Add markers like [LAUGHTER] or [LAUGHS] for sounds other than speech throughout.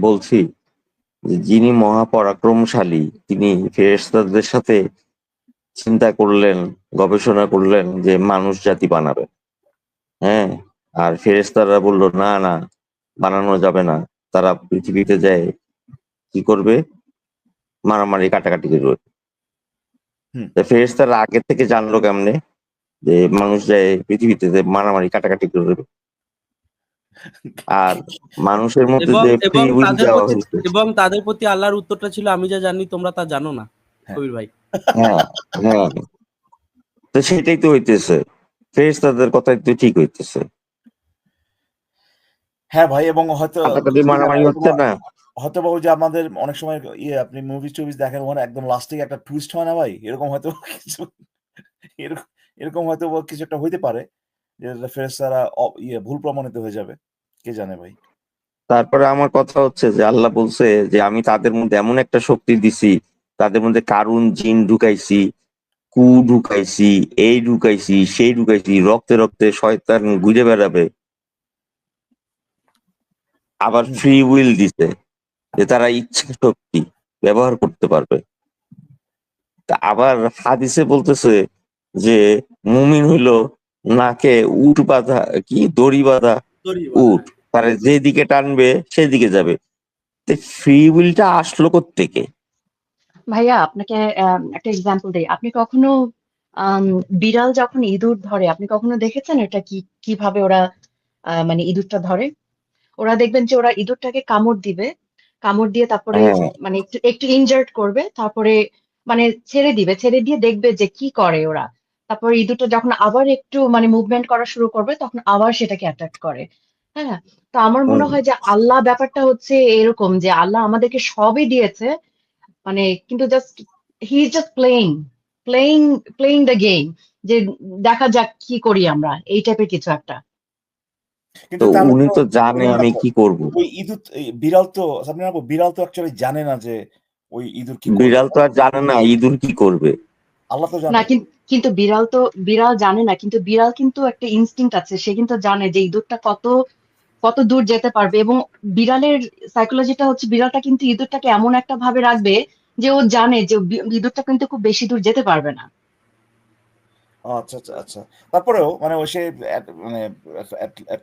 বলছি যিনি মহাপরাক্রমশালী তিনি ফেরেশতাদের সাথে চিন্তা করলেন গবেষণা করলেন যে মানুষ জাতি বানাবে। হ্যাঁ আর ফেরেশতারা বলল না না বানানো যাবে না। তারা পৃথিবীতে যায় কি করবে? মারামারি কাটাকাটি করবে ফেরেশতারা আগে থেকে জানলো কেমনে? যে মানুষ যায় পৃথিবীতে যে মারামারি কাটাকাটি করবে আর মানুষের মধ্যে এবং যে এবং তাদের প্রতি হয়েছে এবং তাদের প্রতি আল্লাহর উত্তরটা ছিল আমি যা জানি তোমরা তা জানো না। হ্যাঁ। কবির ভাই। হ্যাঁ হ্যাঁ। তো সেটাই তো হইতেছে। ফেরেশতাদের কথাই তো ঠিক হইতেছে। হ্যাঁ ভাই এবং হয়তো মারামারি হচ্ছে না? হয়তো বা ওই যে আমাদের অনেক সময় ইয়ে আপনি মুভিজ টুভিজ দেখেন ওখানে একদম লাস্টে একটা টুইস্ট হয় না ভাই? এরকম হয়তো কিছু এরকম এরকম হয়তো কিছু একটা হইতে পারে যে ফেরেস্তারা ইয়ে ভুল প্রমাণিত হয়ে যাবে। কে জানে ভাই তারপরে আমার কথা হচ্ছে যে আল্লাহ বলছে যে আমি তাদের মধ্যে এমন একটা শক্তি দিছি, তাদের মধ্যে কারুন জিন ঢুকাইছি, কু ঢুকাইছি, এই ঢুকাইছি, সেই ঢুকাইছি, রক্তে রক্তে শয়তান ঘুরে বেড়াবে আবার। ফ্রি উইল দিছে, যে তারা ইচ্ছা শক্তি ব্যবহার করতে পারবে তা আবার হাদিসে বলতেছে যে মুমিন হইল নাকে উট বাঁধা, কি দড়ি বাঁধা উট তারা যেদিকে টানবে সেদিকে যাবে। ফ্রি উইলটা আসলো থেকে ভাইয়া আপনাকে একটা এক্সাম্পল দেই। আপনি কখনো বিড়াল যখন ইঁদুর ধরে আপনি কখনো দেখেছেন এটা কি কীভাবে ওরা আহ, মানে ইঁদুরটা ধরে? ওরা দেখবেন যে ওরা ইঁদুরটাকে কামড় দিবে কামড় দিয়ে তারপরে হ্যাঁ। মানে একটু একটু ইনজার্ট করবে তারপরে মানে ছেড়ে দিবে। ছেড়ে দিয়ে দেখবে যে কি করে ওরা। তারপর ইঁদুরটা যখন আবার একটু মানে মুভমেন্ট করা শুরু করবে তখন আবার সেটাকে অ্যাটাক করে। হ্যাঁ তো আমার মনে হয় যে আল্লাহ ব্যাপারটা হচ্ছে এরকম যে আল্লাহ আমাদেরকে সবই দিয়েছে মানে কিন্তু just he is just playing playing playing the game যে দেখা যাক কি করি আমরা এই টাইপের কিছু একটা। কিন্তু উনি তো- জানে আমি কি করব। ওই ইঁদুর বিড়াল তো সামনে আপু বিড়াল তো অ্যাকচুয়ালি জানে না যে ওই ইঁদুর কি করবে। বিড়াল তো আর জানে না ইঁদুর কি করবে। আল্লাহ তো জানে। না কিন- কিন্তু বিড়াল তো, বিড়াল জানে না, কিন্তু বিড়াল কিন্তু একটা ইনস্টিংক্ট আছে, সে কিন্তু জানে যে ইঁদুরটা কত কত দূর যেতে পারবে এবং বিড়ালের সাইকোলজিটা হচ্ছে বিড়ালটা কিন্তু ইঁদুরটাকে এমন একটা ভাবে রাখবে যে ও জানে যে ইঁদুরটা কিন্তু খুব বেশি দূর যেতে পারবে না। আচ্ছা আচ্ছা আচ্ছা। তারপরেও মানে ওই সে মানে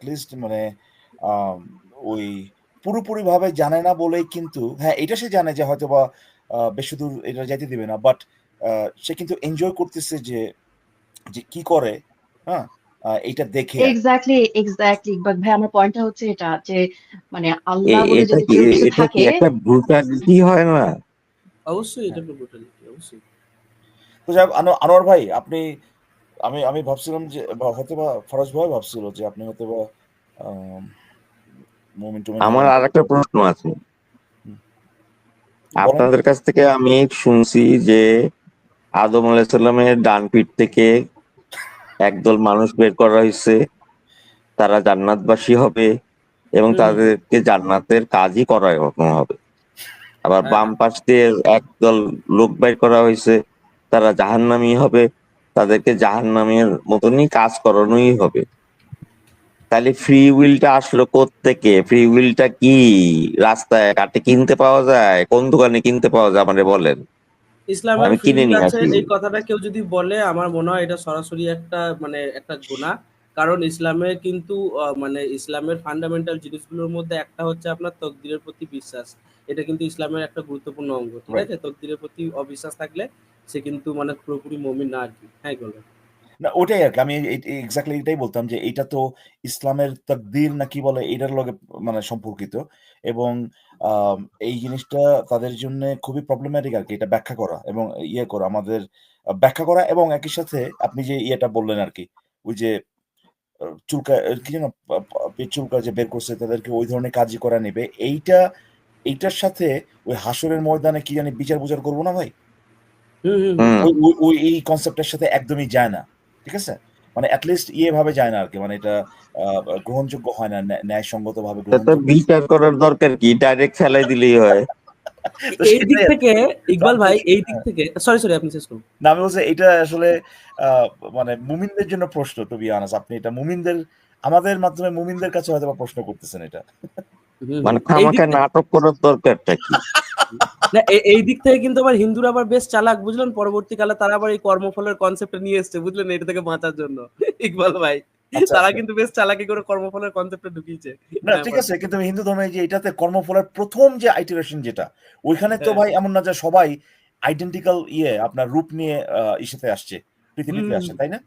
লিস্ট মানে ওই পুরোপুরি ভাবে জানে না বলেই কিন্তু হ্যাঁ এটা সে জানে যে হয়তো বা বেশি দূর এটা যাইতে দিবে না বাট সে কিন্তু এনজয় করতেছে যে যে কি করে হ্যাঁ? আহ, এইটা দেখে। এক্স্যাক্টলি এক্স্যাক্টলি বাট ভাই আমার পয়েন্টটা হচ্ছে এটা যে মানে আল্লাহ বলে যদি কিছু থাকে একটা ব্রুটালিটি হয় না? অবশ্যই এটা ব্রুটালিটি অবশ্যই। তো যাই আনোয়ার ভাই আপনি আমি আমি ভাবছিলাম যে হয়তো বা ফরজ ভাই ভাবছিল যে আপনি হয়তো বা আমার আর একটা প্রশ্ন আছে। আপনাদের কাছ থেকে আমি শুনছি যে আদম আলাইসাল্লামের ডান পিঠ থেকে একদল মানুষ বের করা হয়েছে। তারা জান্নাতবাসী হবে এবং তাদেরকে জান্নাতের কাজই করানো হবে। আবার হ্যাঁ। বাম পাশ দিয়ে একদল লোক বের করা হয়েছে তারা জাহান্নামী হবে। তাদেরকে জাহান্নামের মতনই কাজ করানোই হবে। তাহলে ফ্রি উইলটা আসলো থেকে ফ্রি উইলটা কি? রাস্তায় কাটে কিনতে পাওয়া যায়? কোন দোকানে কিনতে পাওয়া যায় আমারে বলেন। ইসলামের আছে এই কথাটা কেউ যদি বলে আমার মনে হয় এটা সরাসরি একটা মানে একটা গুণা কারণ ইসলামের কিন্তু মানে ইসলামের ফান্ডামেন্টাল জিনিসগুলোর মধ্যে একটা হচ্ছে আপনার তকদিরের প্রতি বিশ্বাস। এটা কিন্তু ইসলামের একটা গুরুত্বপূর্ণ অঙ্গ ঠিক আছে? তকদিরের প্রতি অবিশ্বাস থাকলে সে কিন্তু মানে পুরোপুরি মমিন না আর কি। হ্যাঁ বলবেন? না ওটাই আর কি। আমি এক্স্যাক্টলি এটাই বলতাম যে এটা তো ইসলামের তাকদির না কি বলে এটার লগে মানে সম্পর্কিত। এবং এই জিনিসটা তাদের জন্য খুবই প্রবলেম্যাটিক আর কি এটা ব্যাখ্যা করা এবং ইয়ে করা আমাদের ব্যাখ্যা করা এবং একই সাথে আপনি যে ইয়েটা বললেন আর কি ওই যে চুলকা কি যেন চুলকা যে বের করছে তাদেরকে ওই ধরনের কাজই করা নেবে। এইটা এইটার সাথে ওই হাসরের ময়দানে কি জানি বিচার বুচার করব না ভাই? ওই এই কনসেপ্টের সাথে একদমই যায় না। ঠিক আছে? মানে অ্যাটলিস্ট ইয়ে ভাবে যায় না আর কি মানে এটা আহ, গ্রহণযোগ্য হয় না ন্যায়সঙ্গত ভাবে তো বিচার করার দরকার কি? ডাইরেক্ট ফেলাই দিলেই হয়। তো এই দিক থেকে ইকবাল ভাই এই দিক থেকে সরি সরি আপনি শেষ করুন। না আমি বলছি এটা আসলে আহ, মানে মুমিনদের জন্য প্রশ্ন টু বি আনাস আপনি এটা মুমিনদের আমাদের মাধ্যমে মুমিনদের কাছে হয়তো বা প্রশ্ন করতেছেন এটা। মানে থেকে- নাটক করার দরকারটা কি? না এই দিক থেকে কিন্তু আবার হিন্দুরা আবার বেশ চালাক বুঝলেন পরবর্তীকালে তারা আবার এই কর্মফলের কনসেপ্টটা নিয়ে এসছে বুঝলেন এটা থেকে বাঁচার জন্য ইকবাল ভাই আচ্ছা, তারা আচ্ছা। কিন্তু বেশ চালাকি করে কর্মফলের কনসেপ্টটা ঢুকিয়েছে না ঠিক আছে কিন্তু হিন্দু ধর্মে যে এটাতে কর্মফলের প্রথম যে আইটারেশন যেটা ওইখানে তো হ্যাঁ। ভাই এমন না যে সবাই আইডেন্টিক্যাল ইয়ে আপনার রূপ নিয়ে ইসেতে আসছে পৃথিবীতে। আসছে তাই না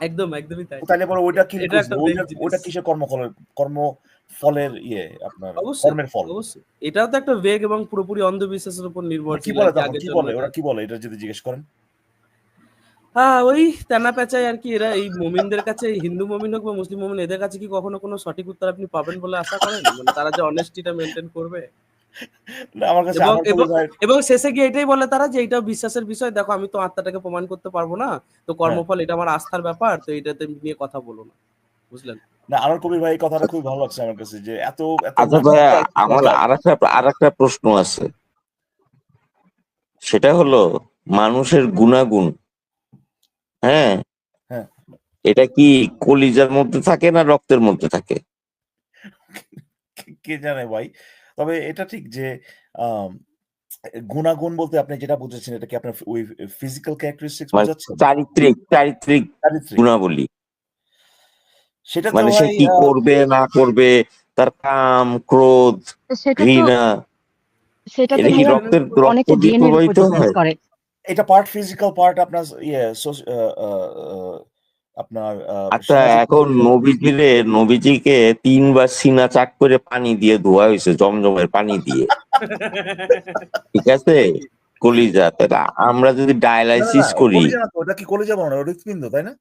একদম একদমই তাই তো তাইলে পরে ওইটা কি ওইটা জিনিস। ওইটা কর্মফলের ইয়ে আপনার কর্মের ফল। এটাও তো একটা বেগ এবং পুরোপুরি অন্ধবিশ্বাসের উপর কি বলে কি বলে? ওরা কি বলে? এটা যদি জিজ্ঞেস করেন। হ্যাঁ ওই তেনা পেঁচায় আর কি এরা এই মমিনদের কাছে হিন্দু মমিন হোক বা মুসলিম মমিন এদের কাছে কি কখনো কোনো সঠিক উত্তর আপনি পাবেন বলে আশা করেন? মানে তারা যে অনেস্টিটা মেনটেন করবে। এবং- শেষে গিয়ে এটাই বলে তারা যে এটাও বিশ্বাসের বিষয়। দেখো আমি তো আত্মাটাকে প্রমাণ করতে পারব না। তো কর্মফল এটা আমার আস্থার ব্যাপার। তো এটাতে নিয়ে কথা বলো না। বুঝলেন? না আমার কবি ভাই কথাটা খুব ভালো লাগছে আমার কাছে যে এত আচ্ছা ভাইয়া আমার আর একটা আর প্রশ্ন আছে। সেটা হলো মানুষের গুণাগুণ হ্যাঁ? হ্যাঁ। এটা কি কলিজার মধ্যে থাকে না রক্তের মধ্যে থাকে? কে জানে ভাই? তবে এটা ঠিক যে গুণাগুণ বলতে আপনি যেটা বুঝেছেন এটা কি আপনার ওই ফিজিক্যাল ক্যারেক্টারিস্টিক্স মানে চারিত্রিক চারিত্রিক চারিত্রিক। গুণাবলী। সেটা মানে সে কি করবে না করবে তার কাম ক্রোধ ঘৃণা সেটা এটা কি রক্তের রক্ত দিয়ে প্রবাহিত হয়? এটা পার্ট ফিজিক্যাল পার্ট আপনার ইয়ে আপনার আচ্ছা এখন নবীজিরে নবীজিকে তিনবার সিনা চাক করে পানি দিয়ে ধোয়া হয়েছে জমজমের পানি দিয়ে। ঠিক আছে? কলিজা তাহলে আমরা যদি ডায়ালাইসিস করি। কলিজা ওটা কি কলিজা বলো না হৃৎপিণ্ড তাই না?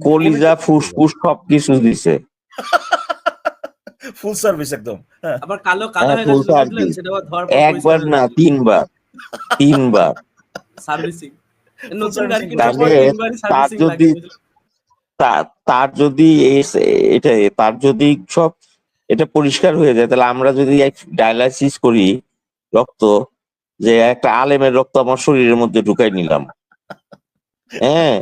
কলিজা ফুসফুস সবকিছু দিছে। [LAUGHS] ফুল সার্ভিস একদম হ্যাঁ। আবার কালো কালো হ্যাঁ, হয়ে ধর একবার না তিনবার তিনবার। সার্ভিসিং তার যদি- তার যদি এস- এটা তার যদি সব এটা পরিষ্কার হয়ে যায় তাহলে আমরা যদি ডায়ালাইসিস করি রক্ত যে একটা আলেমের রক্ত আমার শরীরের মধ্যে ঢুকাই নিলাম। [LAUGHS] হ্যাঁ।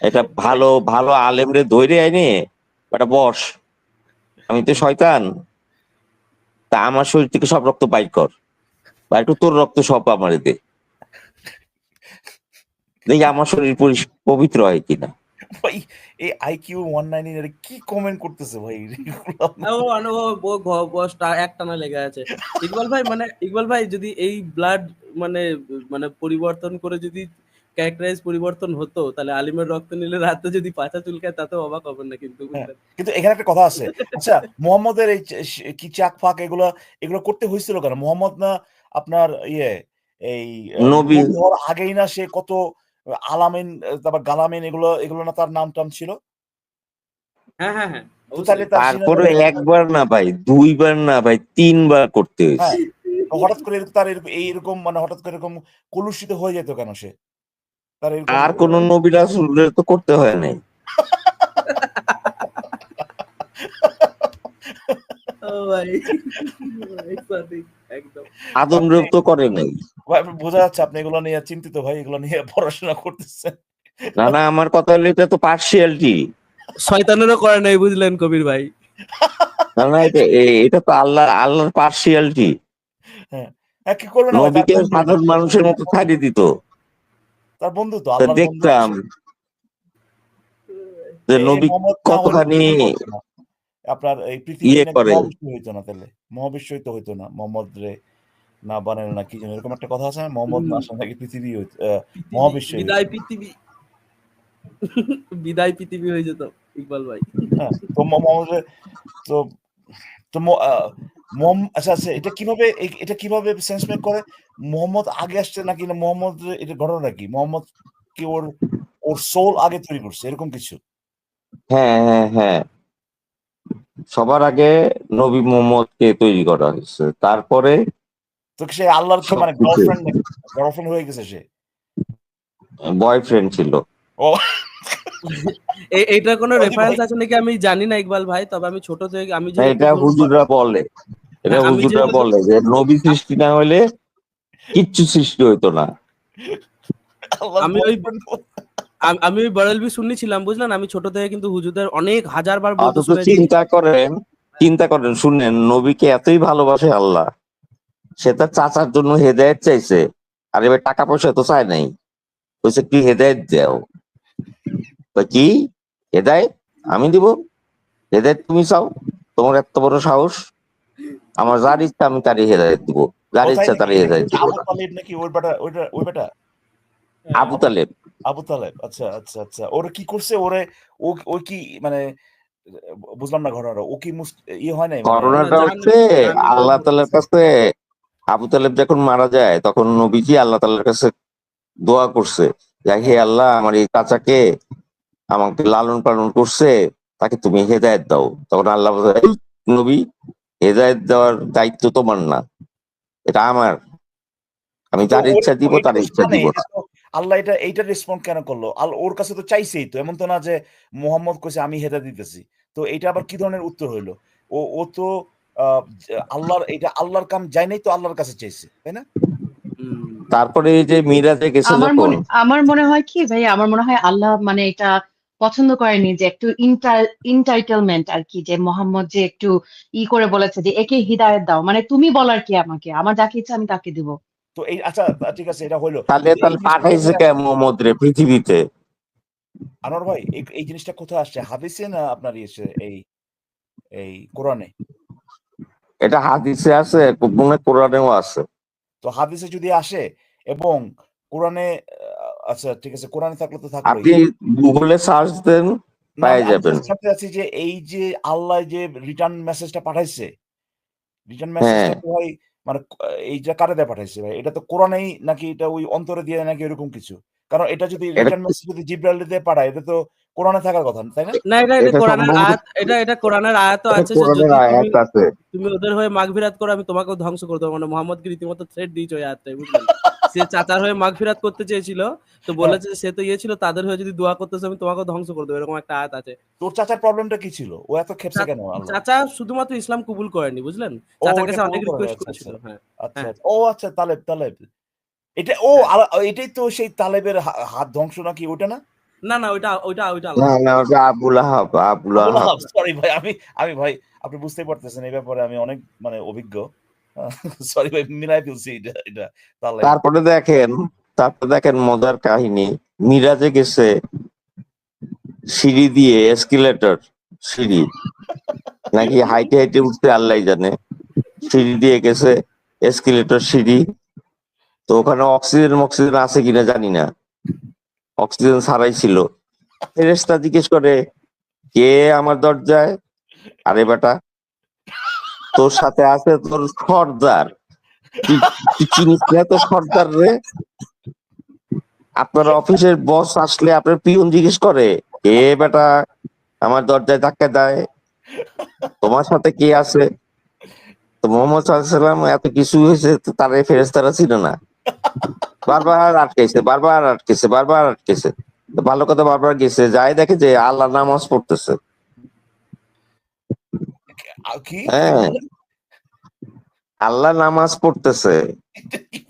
এটা ভালো ভালো আলেমরে ধরে আইনে এটা বস। আমি তো শয়তান। তা আমার শরীর থেকে সব রক্ত বাইর কর। বাইর কর তোর রক্ত সব আমার দে। দেখি আমার শরীর পবিত্র হয় কিনা। ভাই এই আইকিউ ওয়ান নাইনটিন এর কি কমেন্ট করতেছে ভাই? ও ঘ- ও একটানা লেগে আছে। ইকবাল ভাই মানে ইকবাল ভাই যদি এই ব্লাড মানে মানে পরিবর্তন করে যদি ক্যারেক্টারাইজ পরিবর্তন হতো তাহলে আলিমের রক্ত নিলে রাতে যদি পাছা চুলকায় তাতে অবাক হবেন না কিন্তু কিন্তু এখানে একটা কথা আছে। আচ্ছা মোহাম্মদের এই কি চাক ফাক এগুলো এগুলো করতে হয়েছিল কেন? মোহাম্মদ না আপনার ইয়ে এই নবী। আগেই না সে কত আলামিন তারপর গালামিন এগুলো এগুলো না তার নাম টাম ছিল? হ্যাঁ হ্যাঁ হ্যাঁ তারপরে একবার না ভাই দুইবার না ভাই তিনবার করতে হয়েছে। হ্যাঁ হঠাৎ করে এরকম- তার এরকম এইরকম মানে হঠাৎ করে এরকম কলুষিত হয়ে যেত কেন সে? আর কোন নবীরা তো করতে হয় নাই। [LAUGHS] ভাই। আদম রেও তো করে নাই। ভাই, বোঝা যাচ্ছে আপনি এগুলো নিয়ে চিন্তিত ভাই এগুলো নিয়ে পড়াশোনা করতেছেন। না না আমার কথা হলো এটা তো পার্সিয়ালিটি শয়তানেরও করে নাই বুঝলেন কবির ভাই। না না এটা এ- এটা তো আল্লাহ আল্লাহর পার্সিয়ালিটি হ্যাঁ কি করবে না নবীকে সাধারণ মানুষের মতো ছাড়িয়ে দিত। তার বন্ধু তো দেখতাম যে নবী কতখানি। আপনার এই পৃথিবী ইয়ে হইতো না তাহলে? মহাবিশ্বই তো হইতো না। মোহাম্মদ রে না বানানো না কি যেন এরকম একটা কথা আছে না? মোহাম্মদ না। আসলে নাকি পৃথিবী হইতো মহাবিশ্ব বিদায় পৃথিবী। বিদায় পৃথিবী হয়ে যেত ইকবাল ভাই। হ্যাঁ, তো মোহাম্মদ তো তো আচ্ছা আচ্ছা এটা কীভাবে এটা কীভাবে সেন্স মেক করে? মোহাম্মদ আগে আসছে নাকি না মোহাম্মদ এটা ঘটনা কি? মোহাম্মদ কি ওর ওর সোল আগে তৈরি করছে? এরকম কিছু? হ্যাঁ হ্যাঁ হ্যাঁ। সবার আগে নবী মোহাম্মদকে তৈরি করা হয়েছে। তারপরে তো সে আল্লাহর মানে। গার্লফ্রেন্ড গার্লফ্রেন্ড হয়ে গেছে সে? বয়ফ্রেন্ড ছিল। ও। এই এইটার কোনো রেফারেন্স আছে নাকি? আমি জানি না ইকবাল ভাই তবে আমি ছোট থেকে আমি এটা হুজুররা বলে। এটা যেহেতু- বলে যে নবী সৃষ্টি না হলে কিচ্ছু সৃষ্টি হইতো না। আমি ওই- আমি ওই বরেলবি শুনেছিলাম বুঝলেন? আমি ছোট থেকে কিন্তু হুজুরদের অনেক হাজার বার বলতে চিন্তা করেন চিন্তা করেন শুনেন নবীকে এতই ভালোবাসে আল্লাহ সে তার চাচার জন্য হেদায়েত চাইছে। আর এবার টাকা পয়সা তো চায় নাই। বলছে কি হেদায়েত দাও। কি? হেদায়েত? আমি দিব? হেদায়েত তুমি চাও? তোমার এত বড় সাহস? আমার যার ইচ্ছা আমি তারই হেদায়েত দিব। যার ইচ্ছা? তারই হেদায়েত দিব। আবু তালেব নাকি ওই বেটা ওইটা ওই বেটা? আবু তালেব। আবু তালেব আচ্ছা আচ্ছা আচ্ছা। ওরা কি করছে? ওরে ও কি মানে বুঝলাম না ঘটনাটা। ও কি ইয়ে হয় নাই? মানে ঘটনাটা হচ্ছে আল্লাহ। তালার কাছে আবু তালেব যখন মারা যায় তখন নবীজি আল্লাহ তালার কাছে দোয়া করছে যে হে আল্লাহ আমার এই চাচাকে আমাকে লালন পালন করছে তাকে তুমি হেদায়েত দাও। তখন আল্লাহ নবী হেদায়েত দেওয়ার দায়িত্ব তোমার না। এটা আমার। আমি তো যার ইচ্ছা দিব তার ইচ্ছা দিব আল্লাহ এটা এইটা রেসপন্ড কেন করল? আল ওর কাছে তো চাইছেই তো। এমন তো না যে মোহাম্মদ কইছে আমি হেদা দিতেছি। তো এটা আবার কি ধরনের উত্তর হইল? ও ও তো আহ, আল্লাহর এটা আল্লাহর কাম যায় নাই তো আল্লাহর কাছে চাইছে তাই না? হুম। তারপরে এই যে মিরাজে গেছে মনে আমার মনে হয় কি ভাই আমার মনে হয় আল্লাহ মানে এটা পছন্দ করেনি যে একটু ইন্টাইটেলমেন্ট আর কি যে মোহাম্মদ যে একটু ই করে বলেছে যে একে হিদায়ত দাও। মানে তুমি বলার কি আমাকে? আমার যাকে ইচ্ছা আমি তাকে দিব। তো এই আচ্ছা ঠিক আছে এটা হইল তাহলে তাহলে জিনিসটা পাঠাইছে কোথায় কে? মোহাম্মদ রে পৃথিবীতে? আনোয়ার ভাই এই এই জিনিসটা কোথায় আসছে? হাদিসে না আপনার ইয়েছে এই এই কোরআনে? এটা হাদিসে আছে মনে কোরআনেও আছে। তো হাদিসে যদি আসে এবং কোরআনে আচ্ছা ঠিক আছে কোরআনে থাকলে তো থাকবে আপনি গুগলে সার্চ দেন পেয়ে যাবেন। সাথে আছে যে এই যে আল্লাহ যে রিটার্ন মেসেজটা পাঠাইছে রিটার্ন মেসেজটা হ্যাঁ। ভাই মানে এই যে কারে দিয়ে পাঠাইছে ভাই এটা তো কোরআনেই নাকি এটা ওই অন্তরে দিয়ে নাকি এরকম কিছু কারণ এটা যদি রিটার্ন মেসেজ যদি জিব্রাইল দিয়ে পাঠায় এটা তো কোরআনে থাকার কথা তাই না? না এটা এটা কোরআনের আয়াত এটা এটা কোরআনের আয়াতও আছে কোরআনের আয়াত আছে। তুমি ওদের হয়ে মাগফিরাত করো আমি তোমাকেও ধ্বংস করে দেবো। মানে মোহাম্মদকে রীতিমতো থ্রেট দিয়েছে ওই আয়াতটাই বুঝলেন সে চাচার হয়ে মাগফিরাত করতে চেয়েছিল তো বলেছে সে তো ইয়ে ছিল তাদের হয়ে যদি দোয়া করতেছে আমি তোমাকেও ধ্বংস করে দেবো এরকম একটা আয়াত আছে। তোর চাচার প্রবলেমটা কি ছিল? ও এত খেপছে কেন চাচা শুধুমাত্র ইসলাম কবুল করেনি বুঝলেন? চাচার কাছে অনেক রিকোয়েস্ট আচ্ছা, করেছিল আচ্ছা। হ্যাঁ আচ্ছা হ্যাঁ। আচ্ছা। ও আচ্ছা তালেব তালেব। এটা ও এটাই তো সেই তালেবের হাত ধ্বংস নাকি ওটা না? না না ওইটা ওইটা ওইটা না না ওটা আবুল আহাব আবুল আহাব। সরি ভাই আমি আমি ভাই আপনি বুঝতেই পারতেছেন এই ব্যাপারে আমি অনেক মানে অভিজ্ঞ। [LAUGHS] সরি ভাই মিলাই ফেলছি এটা এটা তারপরে দেখেন তারপরে দেখেন মজার কাহিনী। মিরাজে গেছে সিঁড়ি দিয়ে এসকিলেটর সিঁড়ি। [LAUGHS] নাকি হাইটে হাইটে উঠতে আল্লাহ জানে। সিঁড়ি দিয়ে গেছে এসকিলেটর সিঁড়ি। তো ওখানে অক্সিজেন অক্সিজেন আছে কিনা জানি না। অক্সিজেন ছাড়াই ছিল। ফেরেস্তা জিজ্ঞেস করে, কে আমার দরজায়? আরে বেটা, তোর সাথে আছে তোর সর্দার। সর্দার রে? আপনার অফিসের বস আসলে আপনার পিয়ন জিজ্ঞেস করে কে বেটা, আমার দরজায় ধাক্কা দেয়। তোমার সাথে কে আছে? তো মোহাম্মদ সাল্লাম এত কিছু হয়েছে তার ফেরেস্তারা ছিল না। বারবার আটকেছে বারবার আটকেছে বারবার আটকেছে। ভালো কথা বারবার গেছে যাই দেখে যে আল্লাহ নামাজ পড়তেছে। হ্যাঁ। আল্লাহ নামাজ পড়তেছে।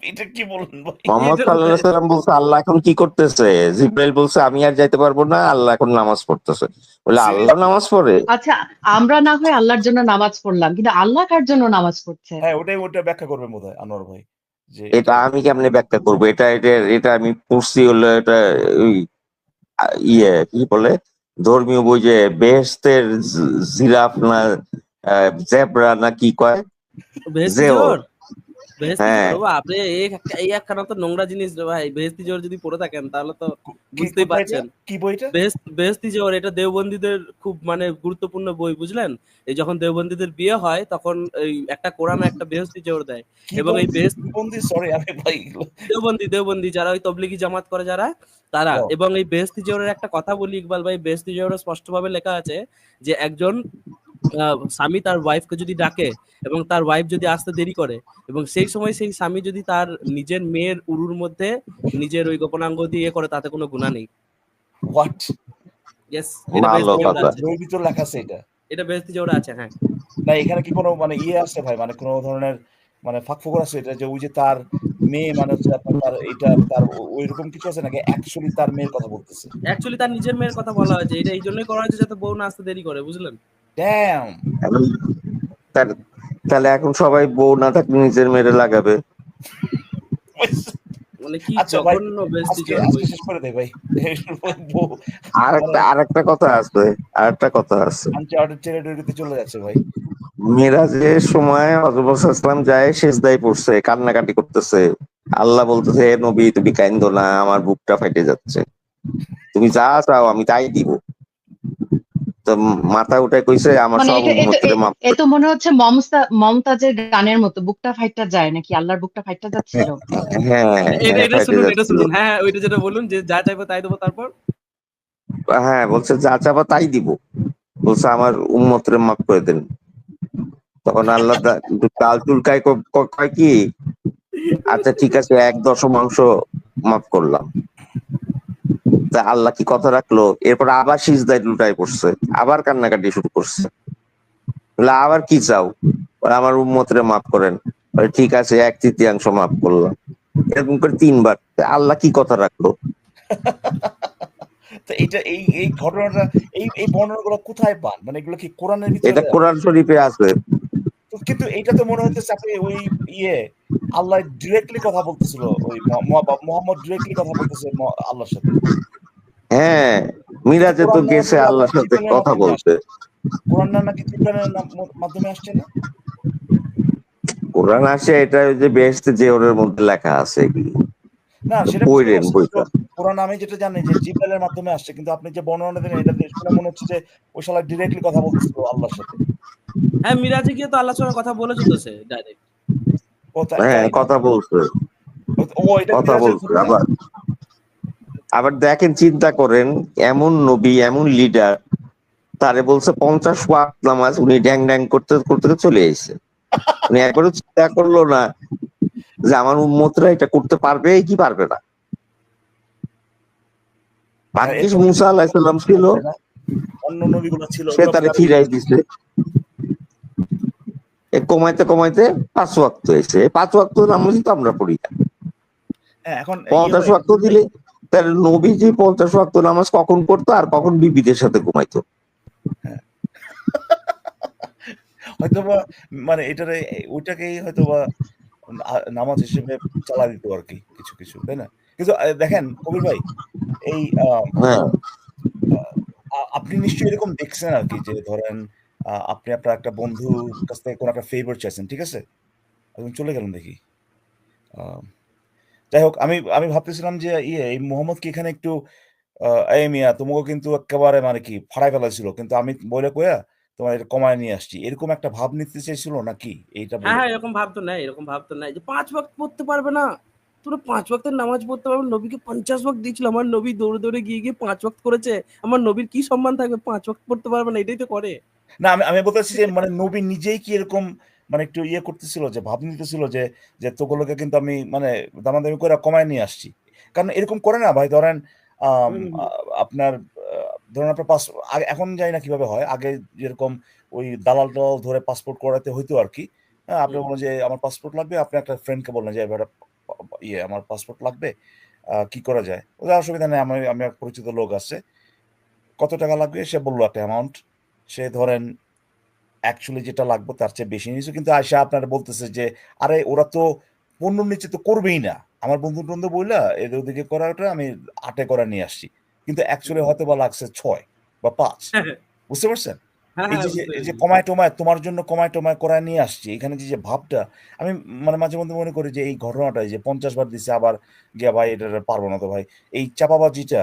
এটা কি- বলেন মোহাম্মদ এটা- সাল্লাহ সাল্লাম বলছে আল্লাহ এখন কি করতেছে? জিব্রাইল বলছে আমি আর যাইতে পারব না আল্লাহ এখন নামাজ পড়তেছে। বলে আল্লাহ নামাজ পড়ে? আচ্ছা আমরা না হয় আল্লাহর জন্য নামাজ পড়লাম কিন্তু আল্লাহ কার জন্য নামাজ পড়ছে? হ্যাঁ ওটাই ওটা ব্যাখ্যা করবে বোধ হয় আনোয়ার ভাই। এটা আমি কেমনে ব্যাখ্যা করব? এটা এটা এটা আমি পড়ছি হলো এটা ওই ইয়ে কি বলে? ধর্মীয় বই যে বেহেস্তের জিরাফ না জেব্রা না কি কয়? বেহেস্তি হ্যাঁ। এই একখানা তো নোংরা জিনিস রে ভাই বেহেস্তি জোর যদি পড়ে থাকেন তাহলে তো বুঝতেই পারছেন। কি বইটা? বেহেস্তি জোর এটা দেওবন্দীদের খুব মানে গুরুত্বপূর্ণ বই বুঝলেন? এই যখন দেওবন্দীদের বিয়ে হয় তখন এই একটা কোরআন একটা বেহেস্তি জোর দেয়। এবং এই বেহেস্ত সরি আমি ভাই দেওবন্দি দেওবন্দি যারা ওই তবলিগি জামাত করে যারা তারা। এবং এই বেহেস্তি জোরের একটা কথা বলি ইকবাল ভাই বেহেস্তি জোরে স্পষ্টভাবে লেখা আছে যে একজন স্বামী তার ওয়াইফকে যদি ডাকে এবং তার ওয়াইফ যদি আসতে দেরি করে এবং সেই সময় সেই স্বামী যদি তার নিজের মেয়ের উরুর মধ্যে নিজের ওই গোপনাঙ্গ দিয়ে করে তাতে কোনো গুণা নেই। হোয়াট ইয়েস এটা লেখা আছে এটা। এটা বেহেস্তি জোরে আছে হ্যাঁ। না এখানে কি কোনো মানে ইয়ে আছে ভাই? মানে কোনো ধরনের মানে ফাঁক ফোকর আছে এটা? যে ওই যে তার মেয়ে মানে হচ্ছে আপনার তার এটা তার ও- ওইরকম কিছু আছে নাকি? অ্যাকচুয়ালি তার মেয়ের কথা বলতেছে। অ্যাকচুয়ালি তার নিজের মেয়ের কথা বলা হয়েছে। এটা এই জন্যই করা হয়েছে যাতে বউ না আসতে দেরি করে বুঝলেন? ড্যাম তাহলে এখন সবাই বউ না থাকলে নিজের মেরে লাগাবে। মানে কি আচ্ছা শেষ কথা আছে আর একটা কথা আছে। চলে যাচ্ছে ভাই। মিরাজের সময় হযরত ইসলাম যায় শেষদায় পড়ছে কান্নাকাটি করতেছে। আল্লাহ বলতেছে "হে নবী তুমি কাইন্দো না আমার বুকটা ফেটে যাচ্ছে। তুমি যা চাও আমি তাই দিব। তো মাথা উঠায় কইছে আমার মানে সব এটা এটা উম্মতের মাফ এ তো মনে হচ্ছে মমতা মমতাজের গানের মতো বুকটা ফাইটটা যায় নাকি? আল্লাহর বুকটা ফাইটটা যাচ্ছিল? হ্যাঁ এটা হ্যাঁ শুনুন এটা শুনুন। হ্যাঁ হ্যাঁ ওইটা যেটা বলুন যে যা চাইব তাই দেবো তারপর? হ্যাঁ বলছে যা চাবা তাই দিব। বলছে আমার উম্মতরে মাফ করে দেন। তখন আল্লাহ দা- কাল চুলকায় কয় কি? আচ্ছা ঠিক আছে এক দশমাংশ মাফ করলাম। তা আল্লাহ কি কথা রাখল? এরপর আবার সিজদায় লুটাই পড়ছে আবার কান্নাকাটি শুরু করছে। বলে, আবার কি চাও? আমার উম্মতরে মাফ করেন। ঠিক আছে এক তৃতীয়াংশ মাফ করলাম। এরকম করে তিনবার। আল্লাহ কি কথা রাখল? [LAUGHS] তো এটা এই এই ঘটনাটা এই এই বর্ণনাগুলো কোথায় পান? মানে এগুলো কি কোরআনের এটা কোরআন শরীফে আছে। কিন্তু এটা তো মনে হচ্ছে আপনি ওই ইয়ে আল্লাহ ডিরেক্টলি কথা বলতেছিল ওই মোহাম্মদ ডিরেক্টলি কথা আল্লাহর সাথে। হ্যাঁ মিরাজে তো গেছে আল্লাহর সাথে কথা বলতে। কোরআন নাকি মাধ্যমে আসছে না? কোরআন আসে এটা ওই যে বেহেস্তে যে ওর মধ্যে লেখা আছে এগুলি। না সেটা বইরেন বইটা। কোরআন আমি যেটা জানি যে জিব্রাইলের মাধ্যমে আসছে কিন্তু আপনি যে বর্ণনা দিলেন এটা শুনে মনে হচ্ছে যে ওই শালা ডিরেক্টলি কথা বলতেছিল আল্লাহর সাথে। হ্যাঁ মিরাজে গিয়ে তো আল্লাহর সঙ্গে কথা বলেছে তো ডাইরেক্ট তাই- হ্যাঁ কথা বলছে। ও এটা কথা বলছে আবার আবার দেখেন চিন্তা করেন এমন নবী এমন লিডার তারে বলছে পঞ্চাশ ওয়াক্ত নামাজ উনি ড্যাং ড্যাং করতে করতে চলে এসেছে। উনি একবারও চিন্তা করল না যে আমার উম্মতরা এটা করতে পারবে কি পারবে না। ভাগ্যিস মুসা আলাহিসাল্লাম ছিল অন্য নবীগুলো ছিল সে ওগুলো তারে ফিরাই দিছে। কমাইতে কমাইতে পাঁচ ওয়াক্ত হয়েছে। পাঁচ ওয়াক্ত নামাজই তো আমরা পড়ি না। হ্যাঁ, এখন পঞ্চাশ ওয়াক্ত দিলে তার নবীজি পঞ্চাশ ওয়াক্ত নামাজ কখন করতো আর কখন বিবিদের সাথে ঘুমাইতো? হয়তোবা মানে এটারে ওইটাকেই হয়তোবা নামাজ হিসেবে চালা দিত আর কি কিছু কিছু তাই না? কিন্তু দেখেন কবির ভাই এই হ্যাঁ। আপনি নিশ্চয়ই এরকম দেখছেন আর কি যে ধরেন আপনি আপনার একটা বন্ধুর কাছ থেকে কোনো একটা ফেভার চাইছেন ঠিক আছে? চলে গেলেন দেখি। আহ, যাই হোক আমি আমি ভাবতেছিলাম যে ইয়ে এই মোহাম্মদ কি এখানে একটু এই মিয়া তোমাকে কিন্তু একেবারে মানে কি ফাড়াই ফেলাছিল কিন্তু আমি বলে কয়া তোমার এটা কমায় নিয়ে আসছি। এরকম একটা ভাব নিতে চাইছিল নাকি? এইটা হ্যাঁ হ্যাঁ এরকম ভাবতো না এরকম ভাবতো না যে পাঁচ ওয়াক্ত পড়তে পারবে না। তোরা পাঁচ ওয়াক্তের নামাজ পড়তে পারবে? নবীকে পঞ্চাশ ওয়াক্ত দিয়েছিল। আমার নবী দৌড়ে দৌড়ে গিয়ে গিয়ে পাঁচ ওয়াক্ত করেছে। আমার নবীর কি সম্মান থাকবে? পাঁচ ওয়াক্ত পড়তে পারবে না। এটাই তো করে। না আমি আমি বলতে চাচ্ছি যে মানে নবী নিজেই কি এরকম মানে একটু ইয়ে করতেছিল যে ভাব নিতেছিল যে যে তোগুলোকে কিন্তু আমি মানে দামাদামি করে কমায় নিয়ে আসছি। কারণ এরকম করে না ভাই ধরেন আপনার ধরেন আপনার পাস এখন জানি না কীভাবে হয় আগে যেরকম ওই দালাল টালাল ধরে পাসপোর্ট করাতে হইতো আর কি হ্যাঁ আপনি। বলেন যে আমার পাসপোর্ট লাগবে? আপনি একটা ফ্রেন্ডকে বললেন যে এবার ইয়ে আমার পাসপোর্ট লাগবে কি করা যায়? ওদের অসুবিধা নেই আমি আমি পরিচিত লোক আছে কত টাকা লাগবে? সে বলল একটা অ্যামাউন্ট সে ধরেন অ্যাকচুয়ালি যেটা লাগবে তার চেয়ে বেশি নিয়েছে। কিন্তু আয়সা আপনার বলতেছে যে আরে ওরা তো পণ্য নিচে তো করবেই না। আমার বন্ধু টন্ধু বইলা এদের ওদিকে করা ওটা আমি আটে করা নিয়ে আসছি। কিন্তু অ্যাকচুয়ালি হয়তো বা লাগছে ছয় বা পাঁচ। বুঝতে পারছেন? হ্যাঁ এই হ্যাঁ যে যে- বুঝতে এই যে পেরেছি। কমায় টমায় তোমার জন্য কমায় টমায় করায় নিয়ে আসছি। এখানে যে যে ভাবটা আমি মানে মাঝে মধ্যে মনে করি যে এই ঘটনাটা যে পঞ্চাশ বার দিচ্ছে আবার গিয়া ভাই এটা পারব না তো ভাই। এই চাপাবাজিটা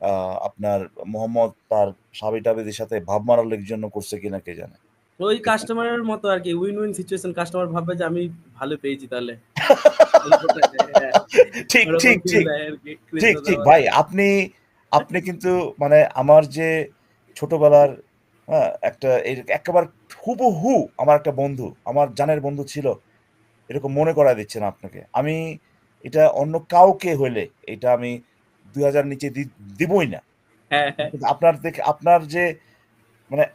আহ, আপনার মোহাম্মদ তার সাবি টাবিদের সাথে ভাব মারার জন্য করছে কিনা কে জানে? ওই কাস্টমারের মতো আর কি উইন উইন সিচুয়েশন কাস্টমার ভাববে যে আমি ভালো পেয়েছি তাহলে। [LAUGHS] ঠিক ঠিক ঠিক। ঠিক ঠিক ভাই আপনি আপনি কিন্তু মানে আমার যে ছোটবেলার হ্যাঁ, একটা একেবারে হুবহু আমার একটা বন্ধু আমার জানের বন্ধু ছিল এরকম মনে করায় দিচ্ছেন আপনাকে। আমি এটা অন্য কাউকে হইলে এটা আমি দুই হাজার নিচে দিবই না। হ্যাঁ হ্যাঁ। আপনার দেখে আপনার যে মানে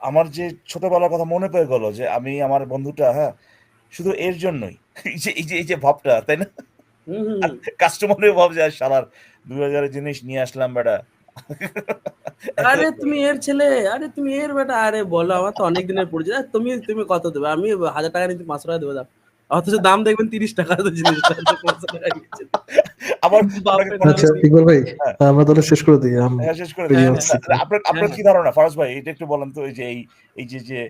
আমার যে ছোটবেলার কথা মনে পড়ে গেল যে আমি আমার বন্ধুটা হ্যাঁ শুধু এর জন্যই। এই যে এই যে এই যে ভাবটা তাই না। কাস্টমারের ভাব যায় শালার দুই হাজারের জিনিস নিয়ে আসলাম বেটা। আরে তুমি এর ছেলে আরে তুমি এর বেটা আরে বলো আমার তো অনেক দিনের পরিচয়। তুমি তুমি কত দেবে? আমি হাজার টাকা নিতে পাঁচশো টাকা দেবো দাও। অথচ দাম দেখবেন তিরিশ টাকা। তো [LAUGHS] জিনিসটা। আবার আচ্ছা ইকবাল ভাই হ্যাঁ। আমরা তাহলে শেষ করে দিই হ্যাঁ, শেষ করে। না, আপনার আপনার হ্যাঁ, কি ধারণা? ফারাজ ভাই এটা একটু বলেন তো এই যে এই এই যে যে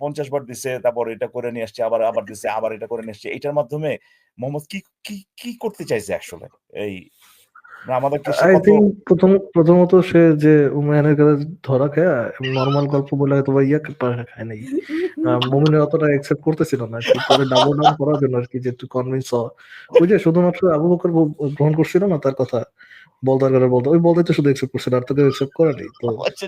পঞ্চাশ বার দিছে তারপর এটা করে নিয়ে আসছে আবার আবার দিছে আবার এটা করে নিয়ে আসছে এটার মাধ্যমে মোহাম্মদ কি কি কি করতে চাইছে আসলে? এই আই থিঙ্ক প্রথম প্রথমত সে যে উমায়নের কাছে ধরা খায় নর্মাল গল্প বলে হয়তো বা ইয়া পা- খায় নাই। মুমিনের অতটা একসেপ্ট করতেছিল না পরে ডাবল ডাউন করার জন্য আর কি যে একটু কনভিন্স হওয়া। ওই যে শুধুমাত্র আবু বকর গ্রহণ করছিল না তার কথা বলদার করে বলতো ওই বলতে তো শুধু একসেপ্ট করছিল আর তোকে একসেপ্ট করেনি তো আচ্ছা,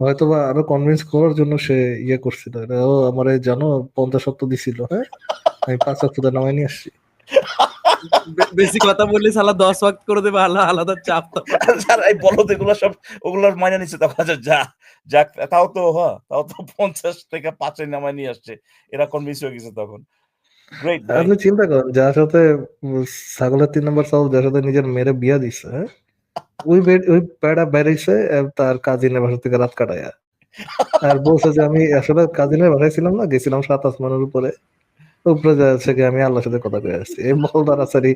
হয়তো বা আরও কনভিন্স করার জন্য সে ইয়ে করছিল। ও আমার এই জানো পঞ্চাশ সপ্তাহ দিছিল হ্যাঁ? আমি পাঁচ সপ্তাহ নামাই নিয়ে আসছি। বেশি কথা বললে সালা দশ ওয়াক্ত করে দেবে আলাদা আলাদা চাপ তো। স্যার এই বলদ এগুলো সব ওগুলোর মাইনে নিচ্ছে তখন আচ্ছা, যা যাক তাও তো হ্যাঁ তাও তো পঞ্চাশ থেকে পাঁচে নামায় নিয়ে আসছে এরা কনভিন্স হয়ে গেছে তখন। আপনি চিন্তা করেন যার সাথে ছাগলের তিন নম্বর সাল যার সাথে নিজের মেরে বিয়া দিচ্ছে হ্যাঁ? ওই ওই প্যাডা বেড়েছে তার কাজিনের বাসা থেকে রাত কাটায়া আর বলছে যে আমি আসলে কাজিনের বাসায় ছিলাম না গেছিলাম সাত আসমানের উপরে। উপরে যাচ্ছে কি আমি আল্লাহর সাথে কথা কয়ে আসছি। এই বলদার আসারি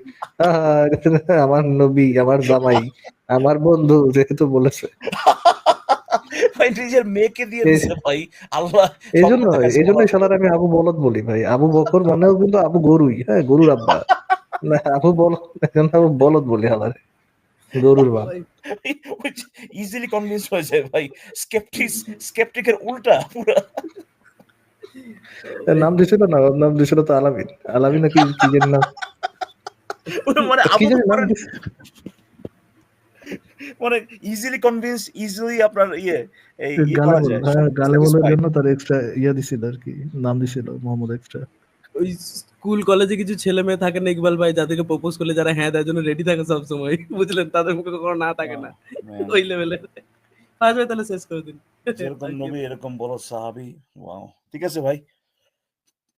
আমার নবী আমার জামাই আমার বন্ধু যেহেতু বলেছে। ভাই নিজের মেয়েকে দিয়ে এই- ভাই আল্লাহ এই জন্য সব কথা এই জন্যই কাছে সালার আমি আবু বলদ বলি ভাই। আবু বকর মানেও কিন্তু আবু গরুই হ্যাঁ গরুর আব্বা। না আবু বলদ এখন আবু বলদ বলি হালারে গরুর বাপ। ইজিলি কনভিন্স হয়ে যায় ভাই। স্কেপটিক স্কেপটিকের উল্টা পুরো। নাম দিছিল না ওর নাম দিছিল তো আলামিন। আলামিন নাকি কি যেন নাম? মানে? মানে ইজিলি কনভিন্স ইজিলি আপনার ইয়ে এই ইয়ে হ্যাঁ গালে বলার জন্য তার এক্সট্রা ইয়া দিছিল আর কি নাম দিছিল মোহাম্মদ এক্সট্রা ওই স্কুল কলেজে কিছু ছেলে মেয়ে থাকে না ইকবাল ভাই যাদেরকে প্রপোজ করলে যারা হ্যাঁ দেওয়ার জন্য রেডি থাকে সবসময় বুঝলেন? তাদের মুখে কখনো না থাকে না। Man, ওই লেভেলে ভাই তাহলে শেষ করে দিন। এরকম [LAUGHS] নবী এরকম বলো সাহাবি। ওয়াও ঠিক আছে ভাই।